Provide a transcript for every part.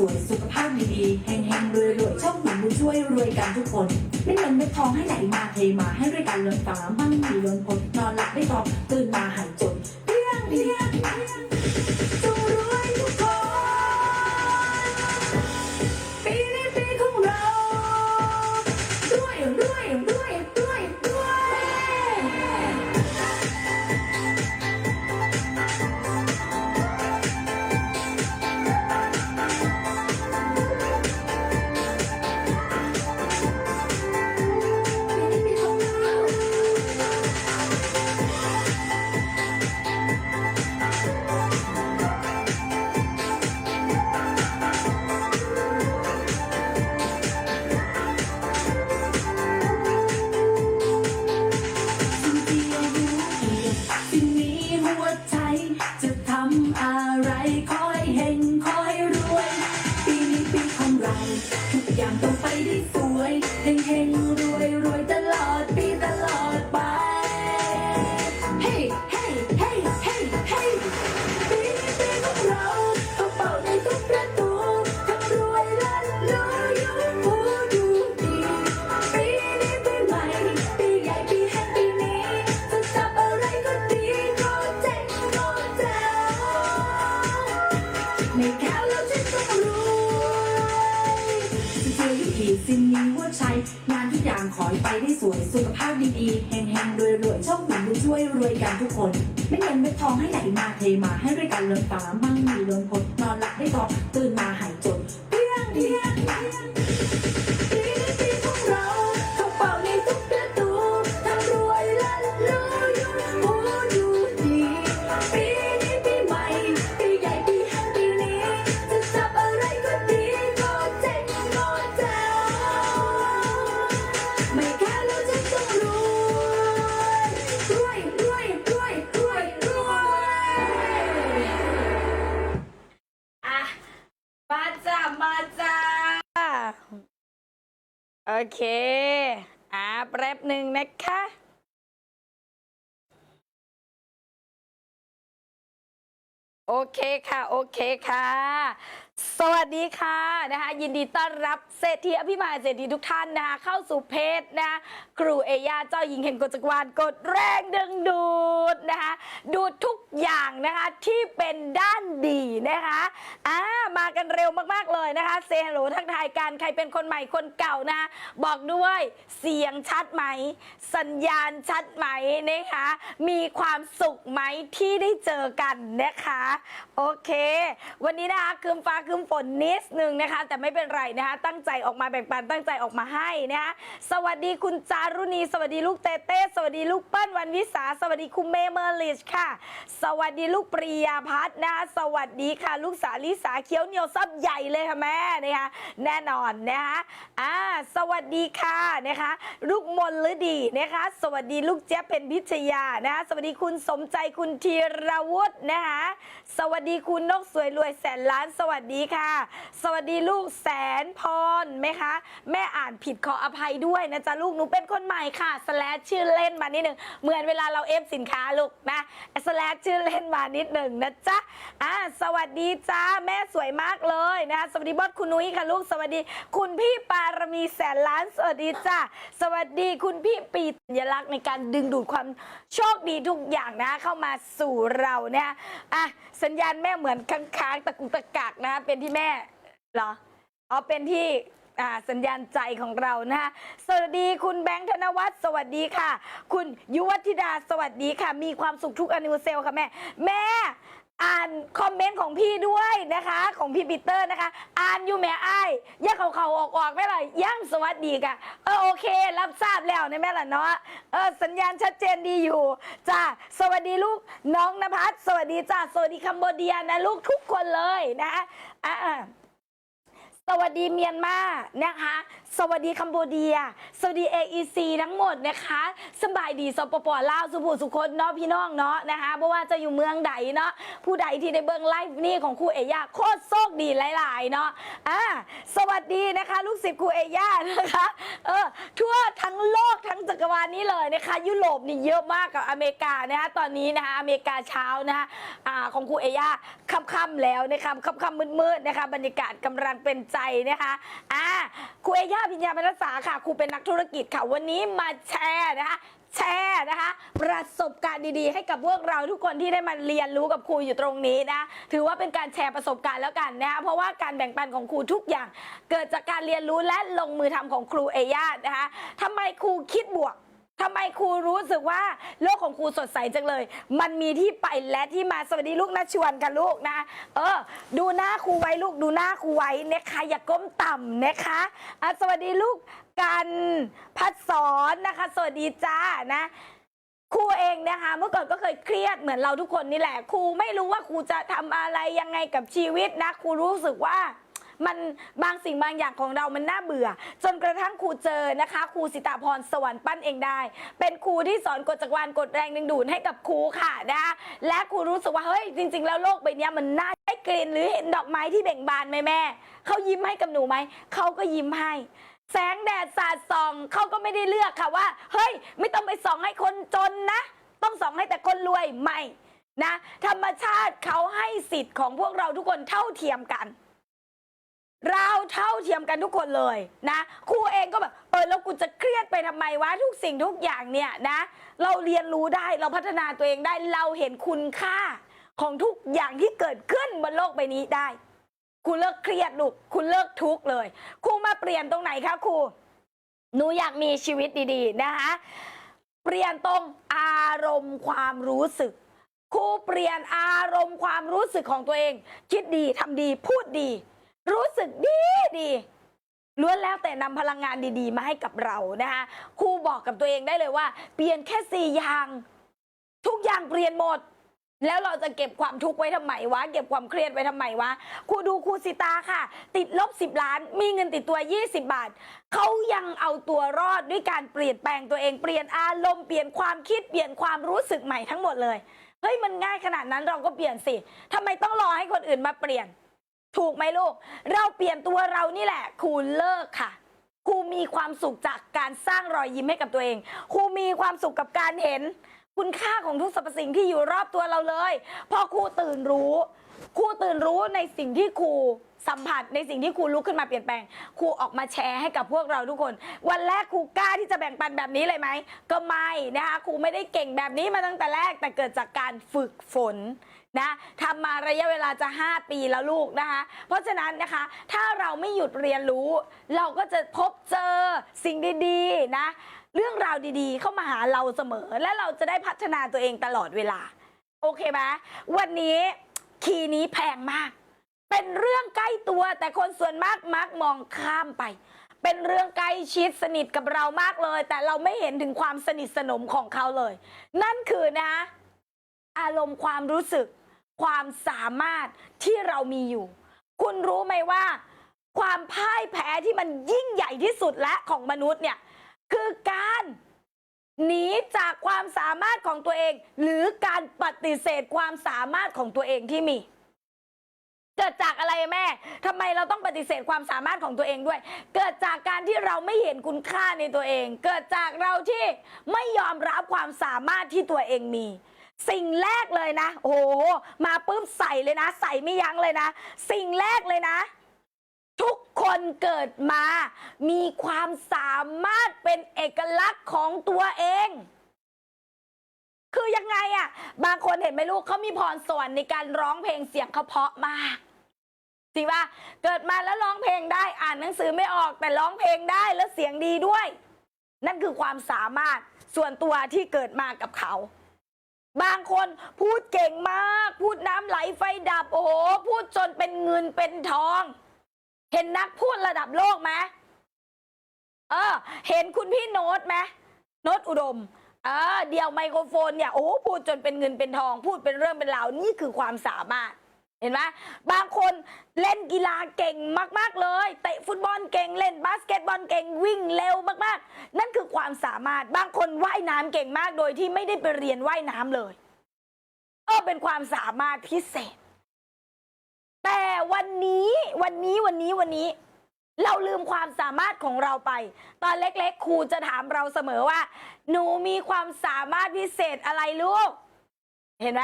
สวยสุขภาพดีๆแห่งๆรวยรวยๆโชคดีบุญช่วยรวยกันทุกคนไม่เงินไม่ทองให้ไหลมาเทมาให้ด้วยกันเลินฟ้ามั่งมีล้นพ้นนอนหลับไม่ทองตื่นมาหายจน เค อะแป๊บหนึ่งนะคะโอเคค่ะ โอเคค่ะ สวัสดีค่ะนะคะยินดีต้อนรับเศรษฐีอภิมหาเศรษฐีทุกท่านนะคะเข้าสู่เพจนะคะครูเอยาเจ้าหญิงแห่งกฎจักรวาลกดแรงดึงดูดนะคะดูดทุกอย่างนะคะที่เป็นด้านดีนะคะอ่ามากันเร็วมากๆเลยนะคะเซฮัลโหลทักทายกันใครเป็นคนใหม่คนเก่านะคะบอกด้วยเสียงชัดไหม สัญญาณชัดไหมนะคะมีความสุขไหมที่ได้เจอกันนะคะโอเค วันนี้นะคะคืมฟ้าคืมฝนนิดนึงนะคะ แต่ไม่เป็นไรนะคะ ตั้งใจออกมาแบ่งปันตั้งใจออกมาให้นะคะสวัสดีคุณจารุณี สวัสดีลูกเตเต้สวัสดีลูกเปิ้ลวันวิสา สวัสดีคุณเมเมอร์ลิชค่ะ สวัสดีลูกปริยาพัฒน์นะคะสวัสดีค่ะ ลูกสาลิสาเขียวเหนียวซับใหญ่เลยค่ะแม่นะคะแน่นอนนะคะอ่าสวัสดีค่ะนะคะ ลูกมนฤดีนะคะ สวัสดีลูกเจี๊ยบเป็นพิชยานะคะสวัสดีคุณสมใจคุณธีรวุฒินะคะสวัสดีคุณนกสวยรวยแสนล้านสวัสดีค่ะ สวัสดีลูกแสนพรไหมคะ แม่อ่านผิดขออภัยด้วยนะจ๊ะลูกหนูเป็นคนใหม่ค่ะสแลชชื่อเล่นมานิดหนึ่งเหมือนเวลาเราเอฟสินค้าลูกนะสแลชชื่อเล่นมานิดหนึ่งนะจ๊ะอ่าสวัสดีจ้าแม่สวยมากเลยนะคะสวัสดีบอสคุณนุ้ยค่ะลูกสวัสดี คุณพี่ปารมีแสนล้านสวัสดีจ้าสวัสดีคุณพี่ปีสัญลักษณ์ในการดึงดูดความโชคดีทุกอย่างนะ เข้ามาสู่เราเนี่ยอะสัญญาณแม่เหมือนค้างๆตะกุกตะกักนะเป็นที่แม่เหรออ๋อเป็นที่สัญญาณใจของเรานะคะสวัสดีคุณแบงค์ธนวัฒน์สวัสดีค่ะ คุณยุวธิดาสวัสดีค่ะ มีความสุขทุกอนิวเซลค่ะแม่ แม่ อ่านคอมเมนต์ของพี่ด้วยนะคะ ของพี่ปีเตอร์นะคะ อ่านอยู่แม่อ้ายย่าเขาเขาออกออกไม่เลยย่างสวัสดีค่ะ เออโอเค รับทราบแล้วนะแม่ล่ะเนาะเออสัญญาณชัดเจนดีอยู่จ้าสวัสดีลูกน้องนภัสสวัสดีจ้าสวัสดีคัมโบเดียนะลูกทุกคนเลยนะคะอ่า สวัสดีเมียนมานะคะ สวัสดีคัมโบเดีย สวัสดี AEC ทั้งหมดนะคะสบายดีสปปลาวสุภูสุคนเนาะพี่น้องเนาะนะคะเพราะว่าจะอยู่เมืองใดเนาะผู้ใดที่ได้เบิ่งไลฟ์นี่ของครูเอย่าโคตรโชคดีหลายๆเนาะอ่าสวัสดีนะคะ ลูกศิษย์ครูเอย่านะคะเออทั่วทั้งโลกทั้งจักรวาลนี้เลยนะคะ ยุโรปนี่เยอะมากกับอเมริกานะคะตอนนี้นะคะอเมริกาเช้านะคะอ่าของครูเอย่าค่ำๆแล้วนะคะค่ำๆมืดๆนะคะบรรยากาศกำลังเป็นใจนะคะอ่าครูเอย่าพิญญาบรรษาค่ะครูเป็นนักธุรกิจค่ะ วันนี้มาแชร์นะคะแชร์นะคะ ประสบการณ์ดีๆ ให้กับพวกเราทุกคนที่ได้มาเรียนรู้กับครูอยู่ตรงนี้นะ ถือว่าเป็นการแชร์ประสบการณ์แล้วกันนะคะเพราะว่าการแบ่งปันของครูทุกอย่าง เกิดจากการเรียนรู้และลงมือทำของครูเอย่านะคะทำไมครูคิดบวก ทำไมครูรู้สึกว่าโลกของครูสดใสจังเลย มันมีที่ไปและที่มาสวัสดีลูกนะชวนกันลูกนะ เออ ดูหน้าครูไว้ลูกดูหน้าครูไว้นะคะอย่าก้มต่ำนะคะอะสวัสดีลูกกันพัดสอนนะคะ สวัสดีจ้านะครูเองนะคะเมื่อก่อนก็เคยเครียดเหมือนเราทุกคนนี่แหละครูไม่รู้ว่าครูจะทำอะไรยังไงกับชีวิตนะครูรู้สึกว่า มันบางสิ่งบางอย่างของเรามันน่าเบื่อ จนกระทั่งครูเจอนะคะครูสิตาพรสวรรค์ปั้นเองได้ เป็นครูที่สอนกฎจักรวาลกฎแรงดึงดูดให้กับครูค่ะนะคะและครูรู้สึกว่าเฮ้ยจริง ๆ แล้วโลกใบนี้มันน่าได้กลิ่นหรือเห็นดอกไม้ที่เบ่งบานไหมแม่เขายิ้มให้กับหนูไหมเขาก็ยิ้มให้แสงแดดสาดส่องเขาก็ไม่ได้เลือกค่ะว่า เฮ้ย ไม่ต้องไปส่องให้คนจนนะ ต้องส่องให้แต่คนรวยไม่นะ ธรรมชาติเขาให้สิทธิ์ของพวกเราทุกคนเท่าเทียมกัน เราเท่าเทียมกันทุกคนเลยนะครูเองก็แบบเออแล้วกูจะเครียดไปทำไมวะทุกสิ่งทุกอย่างเนี่ยนะ เราเรียนรู้ได้เราพัฒนาตัวเองได้เราเห็นคุณค่าของทุกอย่างที่เกิดขึ้นบนโลกใบนี้ได้คุณเลิกเครียดลูกคุณเลิกทุกข์เลยครูมาเปลี่ยนตรงไหนคะครูหนูอยากมีชีวิตดีๆนะคะเปลี่ยนตรงอารมณ์ความรู้สึกครูเปลี่ยนอารมณ์ความรู้สึกของตัวเอง คิดดีทำดีพูดดี รู้สึกดีดีล้วนแล้วแต่นำพลังงานดีๆ มาให้กับเรานะคะครูบอกกับตัวเองได้เลยว่า เปลี่ยนแค่สี่อย่าง ทุกอย่างเปลี่ยนหมด แล้วเราจะเก็บความทุกข์ไว้ทำไมวะเก็บความเครียดไว้ทำไมวะครูดูครูสิตาค่ะ ติดลบ 10 ล้าน มีเงินติดตัว 20 บาทเขายังเอาตัวรอดด้วยการเปลี่ยนแปลงตัวเองเปลี่ยนอารมณ์เปลี่ยนความคิดเปลี่ยนความรู้สึกใหม่ทั้งหมดเลยเฮ้ยมันง่ายขนาดนั้นเราก็เปลี่ยนสิทำไมต้องรอให้คนอื่นมาเปลี่ยน ถูกไหมลูก เราเปลี่ยนตัวเรานี่แหละครูเลิกค่ะครูมีความสุขจากการสร้างรอยยิ้มให้กับตัวเองครูมีความสุขกับการเห็น คุณค่าของทุกสรรพสิ่งที่อยู่รอบตัวเราเลย พอครูตื่นรู้ครูตื่นรู้ในสิ่งที่ครูสัมผัสในสิ่งที่ครูลุกขึ้นมาเปลี่ยนแปลงครูออกมาแชร์ให้กับพวกเราทุกคน วันแรกครูกล้าที่จะแบ่งปันแบบนี้เลยไหมก็ไม่นะคะครูไม่ได้เก่งแบบนี้มาตั้งแต่แรกแต่เกิดจากการฝึกฝน นะทำมาระยะเวลาจะ 5 ปีแล้วลูกนะคะ เพราะฉะนั้นนะคะถ้าเราไม่หยุดเรียนรู้ เราก็จะพบเจอสิ่งดีๆนะเรื่องราวดีๆ เข้ามาหาเราเสมอ และเราจะได้พัฒนาตัวเองตลอดเวลา โอเคไหมวันนี้คีย์นี้แพงมาก เป็นเรื่องใกล้ตัวแต่คนส่วนมากมักมองข้ามไป เป็นเรื่องใกล้ชิดสนิทกับเรามากเลย แต่เราไม่เห็นถึงความสนิทสนมของเขาเลย นั่นคือนะ อารมณ์ความรู้สึก ความสามารถที่เรามีอยู่ คุณรู้ไหมว่า ความพ่ายแพ้ที่มันยิ่งใหญ่ที่สุดและของมนุษย์เนี่ย คือการหนีจากความสามารถของตัวเอง หรือการปฏิเสธความสามารถของตัวเองที่มี เกิดจากอะไรแม่ทำไมเราต้องปฏิเสธความสามารถของตัวเองด้วย เกิดจากการที่เราไม่เห็นคุณค่าในตัวเอง เกิดจากเราที่ไม่ยอมรับความสามารถที่ตัวเองมี สิ่งแรกเลยนะ โอ้โห มาปุ๊บใส่เลยนะ ใส่ไม่ยั้งเลยนะ สิ่งแรกเลยนะ ทุกคนเกิดมา มีความสามารถเป็นเอกลักษณ์ของตัวเอง คือยังไงอะ่ะบางคนเห็นไหมลูกเขามีพรสวรรค์ในการร้องเพลงเสียงเขาเพาะมากจริงป่ะเกิดมาแล้วร้องเพลงได้อ่านหนังสือไม่ออกแต่ร้องเพลงได้แล้วเสียงดีด้วย นั่นคือความสามารถส่วนตัวที่เกิดมากับเขา บางคนพูดเก่งมาก พูดน้ำไหลไฟดับโอ้โหพูดจนเป็นเงินเป็นทอง เห็นนักพูดระดับโลกไหมเออ เห็นคุณพี่โน้ตไหมโน้ตอุดมเออเดี่ยวไมโครโฟนเนี่ยโอ้โหพูดจนเป็นเงินเป็นทอง พูดเป็นเรื่องเป็นราวนี่คือความสามารถ เห็นไหมบางคนเล่นกีฬาเก่งมาก ๆ เลย เตะฟุตบอลเก่งเล่นบาสเกตบอลเก่งวิ่งเร็วมากๆ นั่นคือความสามารถบางคนว่ายน้ำเก่งมากโดยที่ไม่ได้ไปเรียนว่ายน้ำเลยเออเป็นความสามารถพิเศษ แต่วันนี้วันนี้วันนี้วันนี้ เราลืมความสามารถของเราไป ตอนเล็กๆครูจะถามเราเสมอว่า หนูมีความสามารถพิเศษอะไรลูก เห็นไหม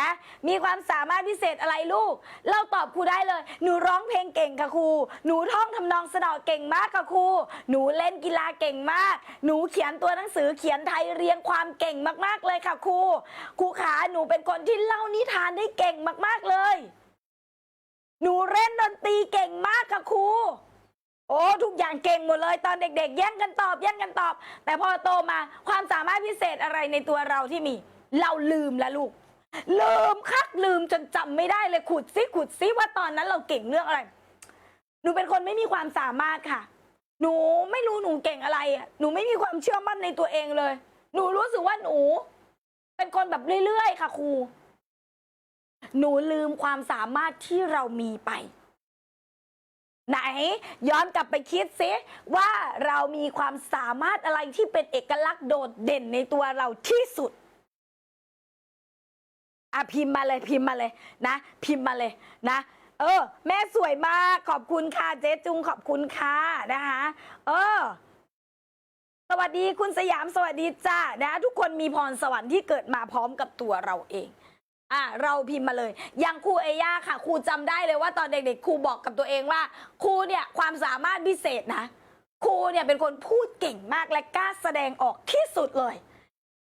มีความสามารถพิเศษอะไรลูก เราตอบครูได้เลย หนูร้องเพลงเก่งค่ะครู หนูท่องทำนองสะเดาะเก่งมากค่ะครู หนูเล่นกีฬาเก่งมาก หนูเขียนตัวหนังสือเขียนไทยเรียงความเก่งมากๆเลยค่ะครู ครูขาหนูเป็นคนที่เล่านิทานได้เก่งมากๆเลย หนูเล่นดนตรีเก่งมากค่ะครูโอ้ทุกอย่างเก่งหมดเลยตอนเด็ก ๆ แย่งกันตอบแย่งกันตอบ แต่พอโตมาความสามารถพิเศษอะไรในตัวเราที่มี เราลืมแล้วลูก ลืมคักลืมจนจำไม่ได้เลยขุดซิขุดซิว่าตอนนั้นเราเก่งเรื่องอะไร หนูเป็นคนไม่มีความสามารถค่ะ หนูไม่รู้หนูเก่งอะไรอะหนูไม่มีความเชื่อมั่นในตัวเองเลย หนูรู้สึกว่าหนู เป็นคนแบบเรื่อยๆ ค่ะครู หนูลืมความสามารถที่เรามีไป ไหน ย้อนกลับไปคิดซิว่าเรามีความสามารถอะไรที่เป็นเอกลักษณ์โดดเด่นในตัวเราที่สุด อะพิมพ์มาเลยพิมพ์มาเลยนะ พิมพ์มาเลยนะ เออ แม่สวยมากขอบคุณค่ะเจ๊จุงขอบคุณค่ะนะคะ เออ สวัสดีคุณสยามสวัสดีจ้านะ ทุกคนมีพรสวรรค์ที่เกิดมาพร้อมกับตัวเราเองอะเราพิมพ์มาเลยอย่างครูเอย่าค่ะครูจำได้เลยว่าตอนเด็กๆครูบอกกับตัวเองว่าครูเนี่ยความสามารถพิเศษนะครูเนี่ยเป็นคนพูดเก่งมากและกล้าแสดงออกที่สุดเลย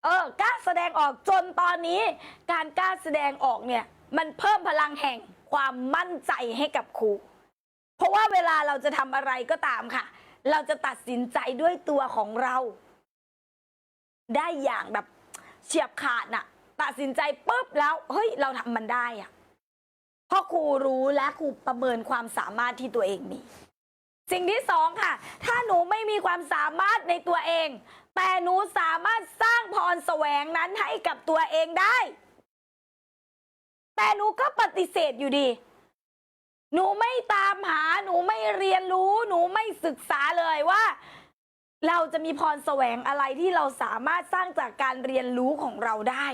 เออกล้าแสดงออกจนตอนนี้ การกล้าแสดงออกเนี่ย มันเพิ่มพลังแห่งความมั่นใจให้กับครู เพราะว่าเวลาเราจะทำอะไรก็ตามค่ะ เราจะตัดสินใจด้วยตัวของเรา ได้อย่างแบบเฉียบขาดน่ะ ตัดสินใจปุ๊บแล้ว เฮ้ย เราทำมันได้อะเพราะครูรู้และครูประเมินความสามารถที่ตัวเองมี สิ่งที่สองค่ะ ถ้าหนูไม่มีความสามารถในตัวเอง แต่หนูสามารถสร้างพรแสวงนั้นให้กับตัวเองได้ แต่หนูก็ปฏิเสธอยู่ดี หนูไม่ตามหา หนูไม่เรียนรู้ หนูไม่ศึกษาเลยว่า เราจะมีพรแสวงอะไรที่เราสามารถสร้างจากการเรียนรู้ของเราได้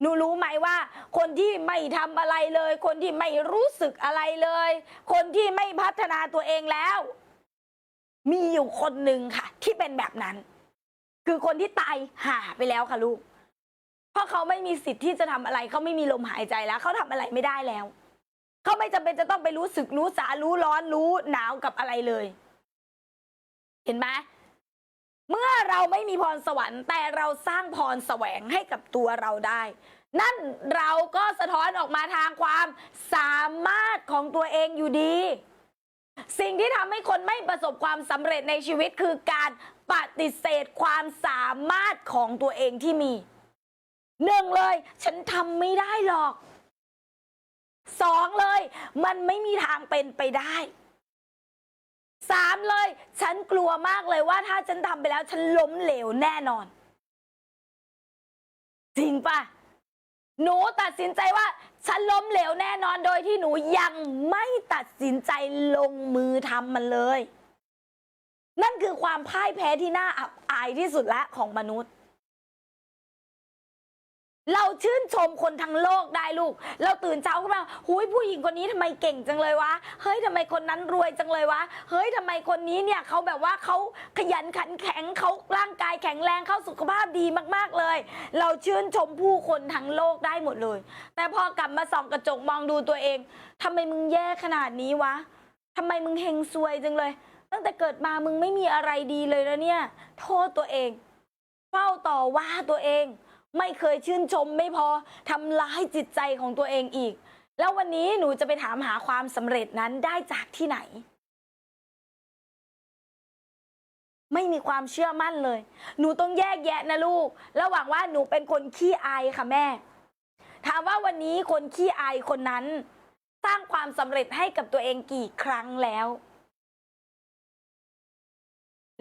หนูรู้ไหมว่า คนที่ไม่ทำอะไรเลย คนที่ไม่รู้สึกอะไรเลย คนที่ไม่พัฒนาตัวเองแล้ว มีอยู่คนหนึ่งค่ะ ที่เป็นแบบนั้น คือคนที่ตายหาไปแล้วค่ะลูก เพราะเขาไม่มีสิทธิ์ที่จะทำอะไร เขาไม่มีลมหายใจแล้ว เขาทำอะไรไม่ได้แล้ว เขาไม่จำเป็นจะต้องไปรู้สึกรู้สารู้ร้อนรู้หนาวกับอะไรเลย เห็นไหมเมื่อเราไม่มีพรสวรรค์ แต่เราสร้างพรแสวงให้กับตัวเราได้ นั่นเราก็สะท้อนออกมาทางความสามารถของตัวเองอยู่ดี สิ่งที่ทำให้คนไม่ประสบความสำเร็จในชีวิตคือการปฏิเสธความสามารถของตัวเองที่มีหนึ่งเลย ฉันทำไม่ได้หรอกสองเลย มันไม่มีทางเป็นไปได้สามเลย ฉันกลัวมากเลยว่าถ้าฉันทำไปแล้ว ฉันล้มเหลวแน่นอน จริงปะหนูตัดสินใจว่า ฉันล้มเหลวแน่นอนโดยที่หนูยังไม่ตัดสินใจลงมือทำมันเลย นั่นคือความพ่ายแพ้ที่น่าอับอายที่สุดและของมนุษย์ เราชื่นชมคนทั้งโลกได้ลูก เราตื่นเช้าขึ้นมาหุยผู้หญิงคนนี้ทำไมเก่งจังเลยวะ เฮ้ยทำไมคนนั้นรวยจังเลยวะ เฮ้ยทำไมคนนี้เนี่ยเขาแบบว่าเขาขยันขันแข็งเขาร่างกายแข็งแรงเขาสุขภาพดีมากๆเลย เราชื่นชมผู้คนทั้งโลกได้หมดเลย แต่พอกลับมาส่องกระจกมองดูตัวเองทำไมมึงแย่ขนาดนี้วะทำไมมึงเฮงซวยจังเลย ตั้งแต่เกิดมามึงไม่มีอะไรดีเลยนะเนี่ย โทษตัวเอง เฝ้าต่อว่าตัวเอง ไม่เคยชื่นชมไม่พอทำร้ายจิตใจของตัวเองอีก แล้ววันนี้หนูจะไปถามหาความสำเร็จนั้นได้จากที่ไหน ไม่มีความเชื่อมั่นเลย หนูต้องแยกแยะนะลูก ระหว่างว่าหนูเป็นคนขี้อายค่ะแม่ ถามว่าวันนี้คนขี้อายคนนั้น สร้างความสำเร็จให้กับตัวเองกี่ครั้งแล้ว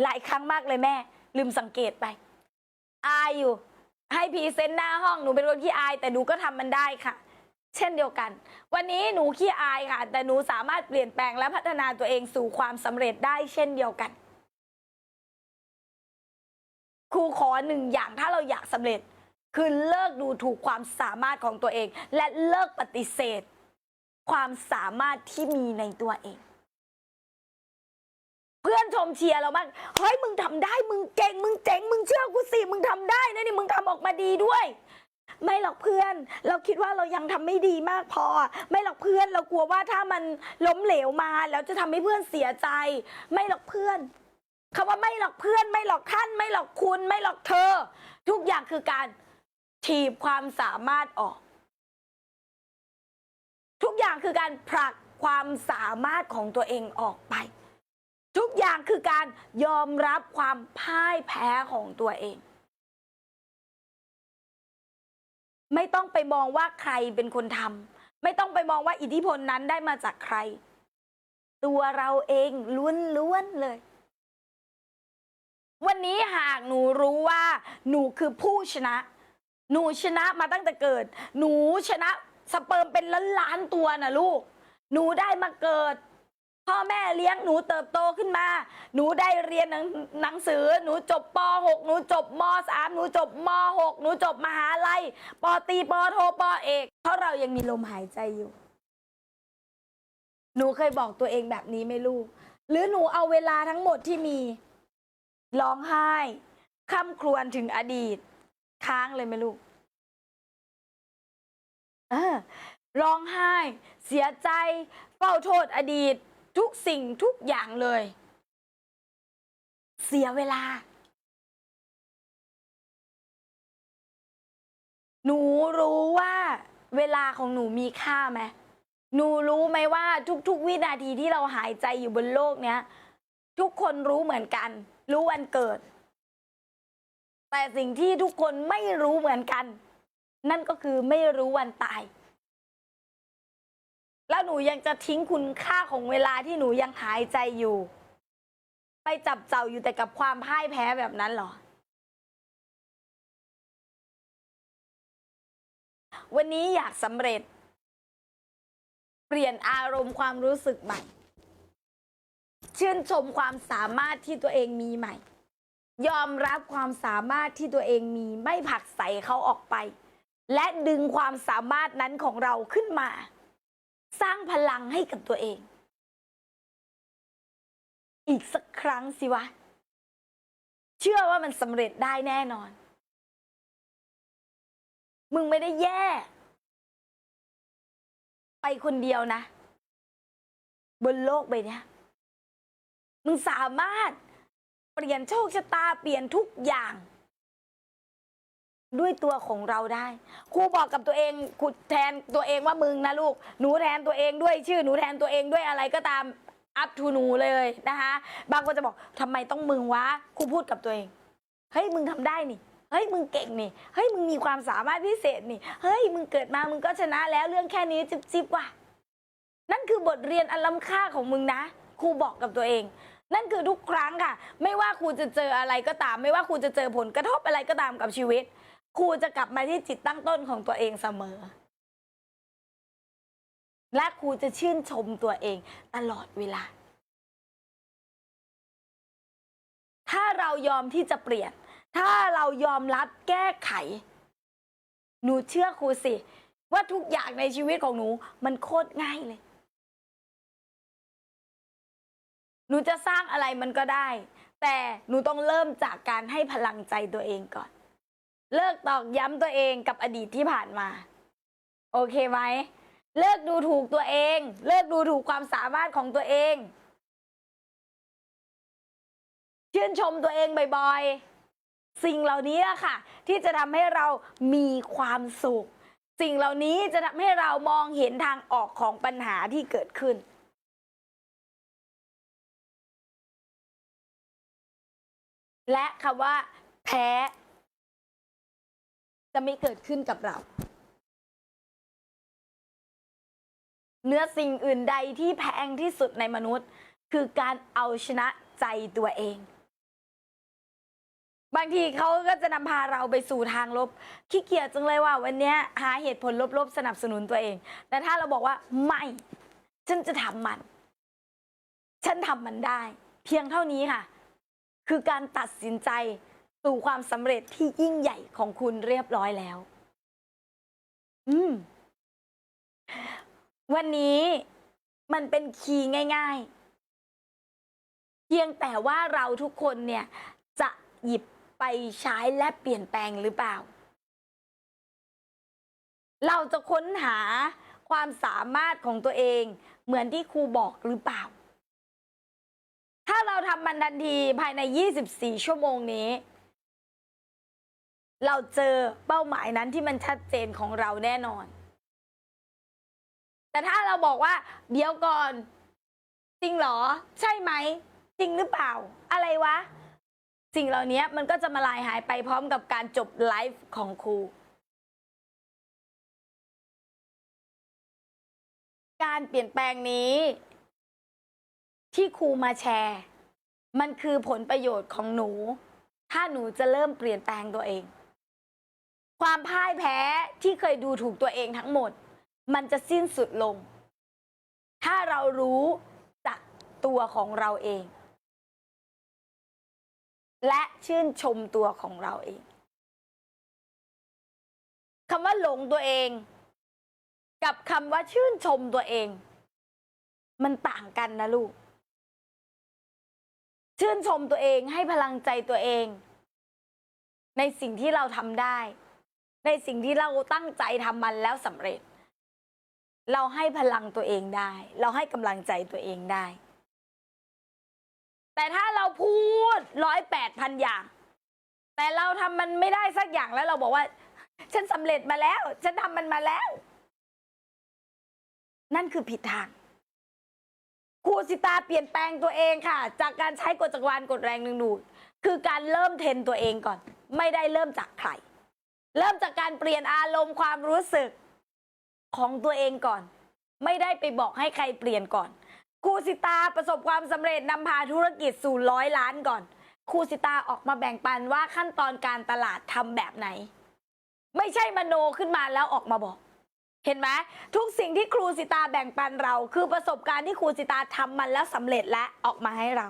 หลายครั้งมากเลยแม่ ลืมสังเกตไป อายอยู่ ให้พรีเซนต์หน้าห้องหนูเป็นคนขี้อาย แต่หนูก็ทำมันได้ค่ะ เช่นเดียวกัน วันนี้หนูขี้อายค่ะ แต่หนูสามารถเปลี่ยนแปลงและพัฒนาตัวเองสู่ความสำเร็จได้เช่นเดียวกัน ครูขอหนึ่งอย่างถ้าเราอยากสำเร็จ คือเลิกดูถูกความสามารถของตัวเอง และเลิกปฏิเสธ ความสามารถที่มีในตัวเอง เพื่อนชมเชียร์เราบ้างเฮ้ยมึงทำได้มึงเก่งมึงเจ๋งมึงเชื่อกูสิมึงทำได้นะนี่มึงทำออกมาดีด้วย ไม่หรอกเพื่อน เราคิดว่าเรายังทำไม่ดีมากพอ ไม่หรอกเพื่อนเรากลัวว่าถ้ามันล้มเหลวมาแล้วจะทำให้เพื่อนเสียใจ ไม่หรอกเพื่อนคำว่าไม่หรอกเพื่อนไม่หรอกท่าน ไม่หรอกคุณไม่หรอกเธอ ทุกอย่างคือการถีบความสามารถออก ทุกอย่างคือการผลักความสามารถของตัวเองออกไป ทุกอย่างคือการยอมรับความพ่ายแพ้ของตัวเอง ไม่ต้องไปมองว่าใครเป็นคนทำไม่ต้องไปมองว่าอิทธิพลนั้นได้มาจากใคร ตัวเราเองล้วนๆเลย วันนี้หากหนูรู้ว่า หนูคือผู้ชนะ หนูชนะมาตั้งแต่เกิด หนูชนะสเปิร์มเป็นล้านล้านๆตัวนะลูก หนูได้มาเกิด พ่อแม่เลี้ยงหนูเติบโตขึ้นมา หนูได้เรียนหนังหนังสือ หนูจบป .6 หนูจบม .3 หนูจบม .6 หนูจบมหาลัยปตรีปโทปเอก เพราะเรายังมีลมหายใจอยู่ หนูเคยบอกตัวเองแบบนี้ไหมลูก หรือหนูเอาเวลาทั้งหมดที่มีร้องไห้ค่ำครวญถึงอดีต ค้างเลยไหมลูกเออร้องไห้ เสียใจเฝ้าโทษอดีต ทุกสิ่งทุกอย่างเลย เสียเวลา หนูรู้ว่าเวลาของหนูมีค่าไหมหนูรู้ไหมว่าทุก ๆ วินาทีที่เราหายใจอยู่บนโลกเนี้ย ทุกคนรู้เหมือนกัน รู้วันเกิด แต่สิ่งที่ทุกคนไม่รู้เหมือนกัน นั่นก็คือไม่รู้วันตาย แล้วหนูยังจะทิ้งคุณค่าของเวลาที่หนูยังหายใจอยู่ ไปจับเจ้าอยู่แต่กับความพ่ายแพ้แบบนั้นเหรอ วันนี้อยากสำเร็จ เปลี่ยนอารมณ์ความรู้สึกใหม่ ชื่นชมความสามารถที่ตัวเองมีใหม่ ยอมรับความสามารถที่ตัวเองมีไม่ผลักใส่เขาออกไป และดึงความสามารถนั้นของเราขึ้นมา สร้างพลังให้กับตัวเอง อีกสักครั้งสิวะ เชื่อว่ามันสำเร็จได้แน่นอน มึงไม่ได้แย่ ไปคนเดียวนะ บนโลกใบนี้มึงสามารถเปลี่ยนโชคชะตาเปลี่ยนทุกอย่าง ด้วยตัวของเราได้ครูบอกกับตัวเองครูแทนตัวเองว่ามึงนะลูก หนูแทนตัวเองด้วยชื่อหนูแทนตัวเองด้วยอะไรก็ตามอัพทูหนูเลยนะคะ บางคนจะบอกทำไมต้องมึงวะครูพูดกับตัวเองเฮ้ยมึงทำได้นี่เฮ้ยมึงเก่งนี่เฮ้ยมึงมีความสามารถพิเศษนี่เฮ้ยมึงเกิดมามึงก็ชนะแล้วเรื่องแค่นี้จิบจิบว่ะนั่นคือบทเรียนอันล้ำค่าของมึงนะครูบอกกับตัวเอง นั่นคือทุกครั้งค่ะ ไม่ว่าครูจะเจออะไรก็ตาม ไม่ว่าครูจะเจอผลกระทบอะไรก็ตามกับชีวิต ครูจะกลับมาที่จิตตั้งต้นของตัวเองเสมอ และครูจะชื่นชมตัวเองตลอดเวลา ถ้าเรายอมที่จะเปลี่ยน ถ้าเรายอมรับแก้ไข หนูเชื่อครูสิ ว่าทุกอย่างในชีวิตของหนูมันโคตรง่ายเลย หนูจะสร้างอะไรมันก็ได้ แต่หนูต้องเริ่มจากการให้พลังใจตัวเองก่อน เลิกตอกย้ำตัวเองกับอดีตที่ผ่านมา โอเคไหมเลิกดูถูกตัวเอง เลิกดูถูกความสามารถของตัวเอง ชื่นชมตัวเองบ่อยๆ สิ่งเหล่านี้ค่ะ ที่จะทำให้เรามีความสุข สิ่งเหล่านี้จะทำให้เรามองเห็นทางออกของปัญหาที่เกิดขึ้นและคำว่า แพ้ จะไม่เกิดขึ้นกับเรา เนื้อสิ่งอื่นใดที่แพงที่สุดในมนุษย์ คือการเอาชนะใจตัวเอง บางทีเขาก็จะนำพาเราไปสู่ทางลบ ขี้เกียจจังเลยว่า วันนี้หาเหตุผลลบๆ สนับสนุนตัวเอง แต่ถ้าเราบอกว่าไม่ฉันจะทำมัน ฉันทำมันได้ เพียงเท่านี้ค่ะ คือการตัดสินใจ สู่ความสำเร็จที่ยิ่งใหญ่ของคุณเรียบร้อยแล้ว อืม วันนี้มันเป็นคีย์ง่าย ๆ เพียงแต่ว่าเราทุกคนเนี่ย จะหยิบไปใช้และเปลี่ยนแปลงหรือเปล่า เราจะค้นหาความสามารถของตัวเองเหมือนที่ครูบอกหรือเปล่า ถ้าเราทำมันทันทีภายใน 24 ชั่วโมงนี้ เราเจอเป้าหมายนั้นที่มันชัดเจนของเราแน่นอน แต่ถ้าเราบอกว่า เดี๋ยวก่อน จริงเหรอ ใช่ไหม จริงหรือเปล่า อะไรวะ สิ่งเหล่านี้มันก็จะมาลายหายไปพร้อมกับการจบไลฟ์ของครูการเปลี่ยนแปลงนี้ ที่ครูมาแชร์ มันคือผลประโยชน์ของหนู ถ้าหนูจะเริ่มเปลี่ยนแปลงตัวเอง ความพ่ายแพ้ที่เคยดูถูกตัวเองทั้งหมด มันจะสิ้นสุดลง ถ้าเรารู้จากตัวของเราเอง และชื่นชมตัวของเราเองคำว่าหลงตัวเอง กับคำว่าชื่นชมตัวเอง มันต่างกันนะลูก ชื่นชมตัวเองให้พลังใจตัวเอง ในสิ่งที่เราทำได้ ในสิ่งที่เราตั้งใจทำมันแล้วสำเร็จ เราให้พลังตัวเองได้ เราให้กำลังใจตัวเองได้ แต่ถ้าเราพูดร้อยแปดพันอย่าง แต่เราทำมันไม่ได้สักอย่างแล้วเราบอกว่า ฉันสำเร็จมาแล้ว ฉันทำมันมาแล้ว นั่นคือผิดทางครูสิตาเปลี่ยนแปลงตัวเองค่ะ จากการใช้กฎจักรวาลกฎแรงดึงดูดคือการเริ่มเทรนตัวเองก่อน ไม่ได้เริ่มจากใคร เริ่มจากการเปลี่ยนอารมณ์ความรู้สึกของตัวเองก่อน ไม่ได้ไปบอกให้ใครเปลี่ยนก่อนครูสิตาประสบความสำเร็จนำพาธุรกิจสู่ร้อยล้านก่อนครูสิตาออกมาแบ่งปันว่าขั้นตอนการตลาดทำแบบไหน ไม่ใช่มโนขึ้นมาแล้วออกมาบอก เห็นไหมทุกสิ่งที่ครูสิตาแบ่งปันเรา คือประสบการณ์ที่ครูสิตาทำมันแล้วสำเร็จและออกมาให้เรา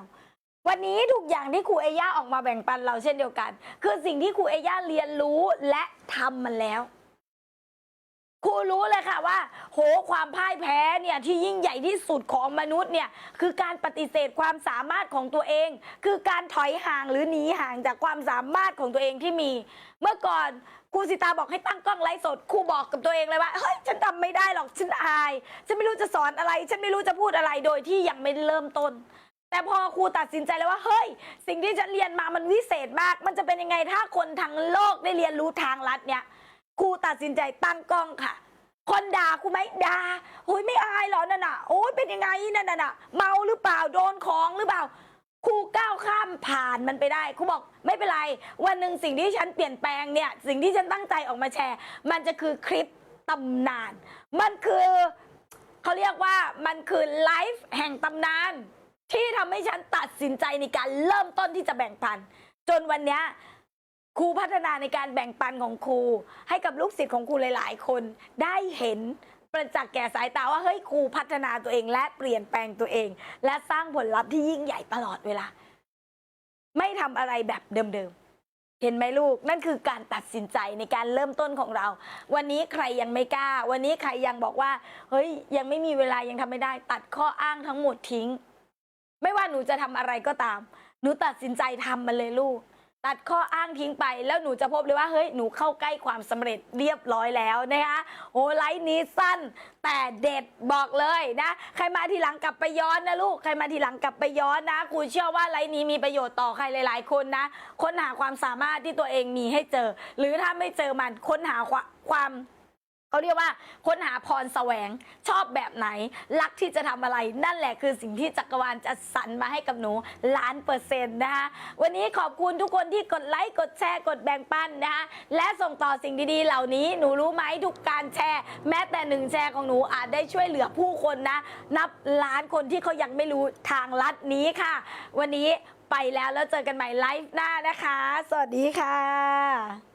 วันนี้ทุกอย่างที่ครูเอย่าออกมาแบ่งปันเราเช่นเดียวกัน คือสิ่งที่ครูเอย่าเรียนรู้และทำมันแล้วครูรู้เลยค่ะว่า โหความพ่ายแพ้เนี่ยที่ยิ่งใหญ่ที่สุดของมนุษย์เนี่ยคือการปฏิเสธความสามารถของตัวเอง คือการถอยห่างหรือหนีห่างจากความสามารถของตัวเองที่มี เมื่อก่อนครูสิตาบอกให้ตั้งกล้องไลฟ์สดครูบอกกับตัวเองเลยว่าเฮ้ยฉันทำไม่ได้หรอกฉันอาย ฉันไม่รู้จะสอนอะไร ฉันไม่รู้จะพูดอะไรโดยที่ยังไม่เริ่มต้น แต่พอครูตัดสินใจแล้วว่าเฮ้ย สิ่งที่ฉันเรียนมามันวิเศษมาก มันจะเป็นยังไงถ้าคนทั้งโลกได้เรียนรู้ทางลัดเนี่ยครูตัดสินใจตั้งกล้องค่ะ คนด่าครูไหมด่าโอ้ยไม่อายเหรอนั่นน่ะโอ้ยเป็นยังไงนั่นน่ะเมาหรือเปล่าโดนของหรือเปล่าครูก้าวข้ามผ่านมันไปได้ครูบอกไม่เป็นไร วันหนึ่งสิ่งที่ฉันเปลี่ยนแปลงเนี่ย สิ่งที่ฉันตั้งใจออกมาแชร์ มันจะคือคลิปตำนาน มันคือเขาเรียกว่ามันคือไลฟ์แห่งตำนาน ที่ทำให้ฉันตัดสินใจในการเริ่มต้นที่จะแบ่งปัน จนวันเนี้ยครูพัฒนาในการแบ่งปันของครู ให้กับลูกศิษย์ของครูหลาย ๆ คนได้เห็นประจักษ์แก่สายตาว่าเฮ้ยครูพัฒนาตัวเองและเปลี่ยนแปลงตัวเอง และสร้างผลลัพธ์ที่ยิ่งใหญ่ตลอดเวลา ไม่ทำอะไรแบบเดิมๆ เห็นไหมลูก นั่นคือการตัดสินใจในการเริ่มต้นของเรา วันนี้ใครยังไม่กล้า วันนี้ใครยังบอกว่า เฮ้ยยังไม่มีเวลายังทำไม่ได้ ตัดข้ออ้างทั้งหมดทิ้ง ไม่ว่าหนูจะทำอะไรก็ตาม หนูตัดสินใจทำมันเลยลูก ตัดข้ออ้างทิ้งไป แล้วหนูจะพบเลยว่าเฮ้ยหนูเข้าใกล้ความสำเร็จเรียบร้อยแล้วนะคะโอ้ไลฟ์นี้สั้น แต่เด็ดบอกเลยนะใครมาทีหลังกลับไปย้อนนะลูกใครมาทีหลังกลับไปย้อนนะครูเชื่อว่าไลฟ์นี้มีประโยชน์ต่อใครหลาย ๆ คนนะค้นหาความสามารถที่ตัวเองมีให้เจอ หรือถ้าไม่เจอมันค้นหาความความ เขาเรียกว่าค้นหาพรแสวงชอบแบบไหน รักที่จะทำอะไร นั่นแหละคือสิ่งที่จักรวาลจะสรรมาให้กับหนูล้านเปอร์เซ็นต์นะคะวันนี้ขอบคุณทุกคนที่กดไลค์กดแชร์กดแบ่งปันนะคะและส่งต่อสิ่งดีๆ เหล่านี้หนูรู้ไหมทุกการแชร์ แม้แต่หนึ่งแชร์ของหนูอาจได้ช่วยเหลือผู้คนนะ นับล้านคนที่เขายังไม่รู้ทางลัดนี้ค่ะ วันนี้ไปแล้วแล้วเจอกันใหม่ไลฟ์หน้านะคะ สวัสดีค่ะ